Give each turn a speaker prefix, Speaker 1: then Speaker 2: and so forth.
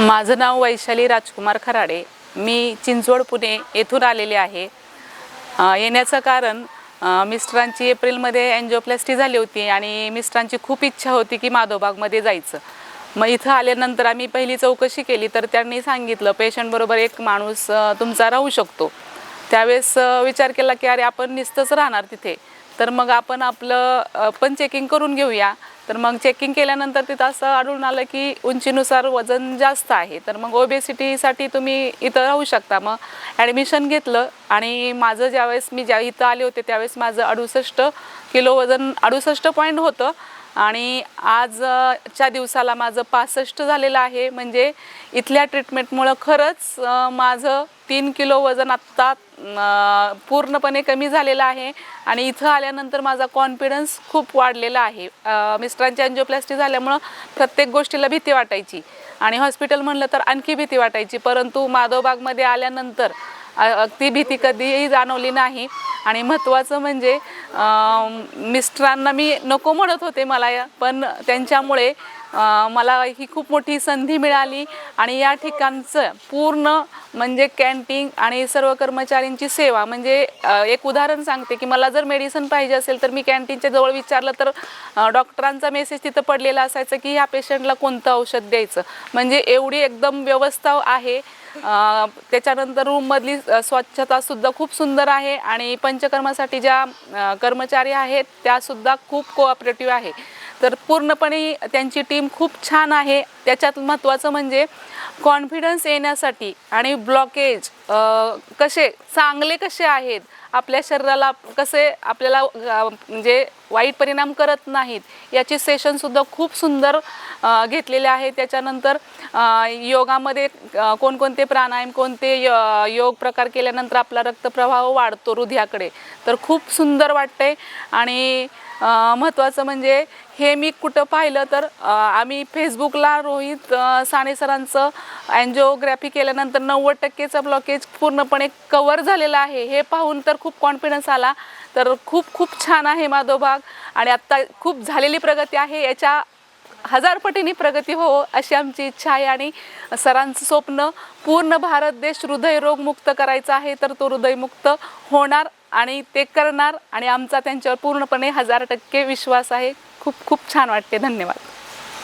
Speaker 1: माझं नाव वैशाली राजकुमार खराडे. मी चिंचवड पुणे येथून आलेले आहे. येण्याचं कारण मिस्टरांची एप्रिलमध्ये अँजिओप्लॅस्टी झाली होती आणि मिस्टरांची खूप इच्छा होती की माधवबागमध्ये जायचं. मग इथं आल्यानंतर आम्ही पहिली चौकशी केली तर त्यांनी सांगितलं पेशंटबरोबर एक माणूस तुमचा राहू शकतो. त्यावेळेस विचार केला की अरे आपण निस्तच राहणार तिथे. तर मग आपण आपलं पण चेकिंग करून घेऊया. तर मग चेकिंग केल्यानंतर तिथं असं आढळून आलं की उंचीनुसार वजन जास्त आहे. तर मग ओबेसिटीसाठी तुम्ही इथं राहू शकता. मग ॲडमिशन घेतलं आणि माझं ज्यावेळेस मी ज्या इथं आले होते त्यावेळेस माझं अडुसष्ट किलो वजन अडुसष्ट पॉईंट होतं. आणि आजच्या दिवसाला माझं पासष्ट झालेलं आहे. म्हणजे इथल्या ट्रीटमेंटमुळं खरंच माझं तीन किलो वजन आत्ता पूर्णपणे कमी झालेलं आहे. आणि इथं आल्यानंतर माझा कॉन्फिडन्स खूप वाढलेला आहे. मिस्टरांची अँजिओप्लास्टी झाल्यामुळं प्रत्येक गोष्टीला भीती वाटायची. आणि हॉस्पिटल म्हणलं तर आणखी भीती वाटायची. परंतु माधवबागमध्ये आल्यानंतर ती भीती कधीही जाणवली नाही. आणि महत्त्वाचं म्हणजे मिस्टरांना मी नको म्हणत होते मला या- पण त्यांच्यामुळे मला ही खूप मोठी संधी मिळाली. आणि या ठिकाणचं पूर्ण म्हणजे कॅन्टीन आणि सर्व कर्मचाऱ्यांची सेवा म्हणजे एक उदाहरण सांगते की मला जर मेडिसिन पाहिजे असेल तर मी कॅन्टीनच्या जवळ विचारलं तर डॉक्टरांचा मेसेज तिथं पडलेला असायचा की ह्या पेशंटला कोणतं औषध द्यायचं. म्हणजे एवढी एकदम व्यवस्था आहे त्याच्यानंतर रूममधली स्वच्छतासुद्धा खूप सुंदर आहे आणि पंचकर्मासाठी ज्या कर्मचारी आहेत त्यासुद्धा खूप कोऑपरेटिव्ह आहे. तर पूर्णपणे त्यांची टीम खूप छान आहे. त्याच्यात महत्त्वाचं म्हणजे कॉन्फिडन्स येण्यासाठी आणि ब्लॉकेज कसे चांगले कसे आहेत आपल्या शरीराला कसे आपल्याला म्हणजे वाईट परिणाम करत नाहीत. याची सेशनसुद्धा खूप सुंदर घेतलेले आहे. त्याच्यानंतर योगामध्ये कोणकोणते प्राणायाम कोणते य- योग प्रकार केल्यानंतर आपला रक्तप्रवाह वाढतो हृदयाकडे. तर खूप सुंदर वाटते आणि महत्त्वाचं म्हणजे हे मी कुठं पाहिलं तर आम्ही फेसबुकला रोहित साने सरांचं अँजिओग्राफी केल्यानंतर नव्वद टक्केचा ब्लॉकेज पूर्णपणे कवर झालेला आहे. हे पाहून तर खूप कॉन्फिडन्स आला. तर खूप खूप छान आहे माधोबाग आणि आत्ता खूप झालेली प्रगती आहे. याच्या हजार पटीने प्रगती हो अशी आमची इच्छा आहे. आणि सरांचं स्वप्न पूर्ण भारत देश हृदयरोगमुक्त करायचा आहे तर तो हृदयमुक्त होणार आणि ते करणार. आणि आमचा त्यांच्यावर पूर्णपणे हजार टक्के विश्वास आहे. खूप खूप छान वाटते. धन्यवाद.